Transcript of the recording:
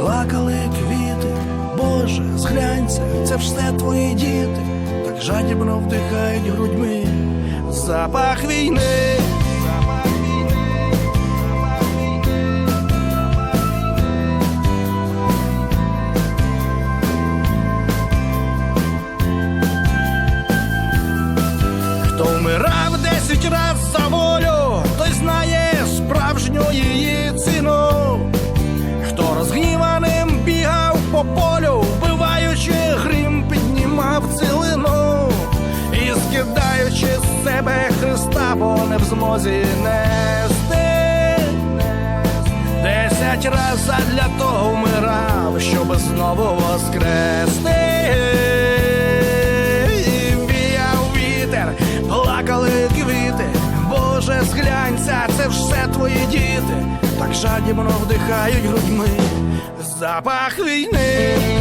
плакали квіти. Боже, зглянься, це все твої діти, так жадібно вдихають грудьми запах війни. Полю, вбиваючи грім, піднімав цілину і скидаючи з себе Христа, бо не в змозі нести. Десять раз задля того вмирав, щоб знову воскрести. Боже, зглянься, це все твої діти, так жадібно вдихають грудьми запах війни.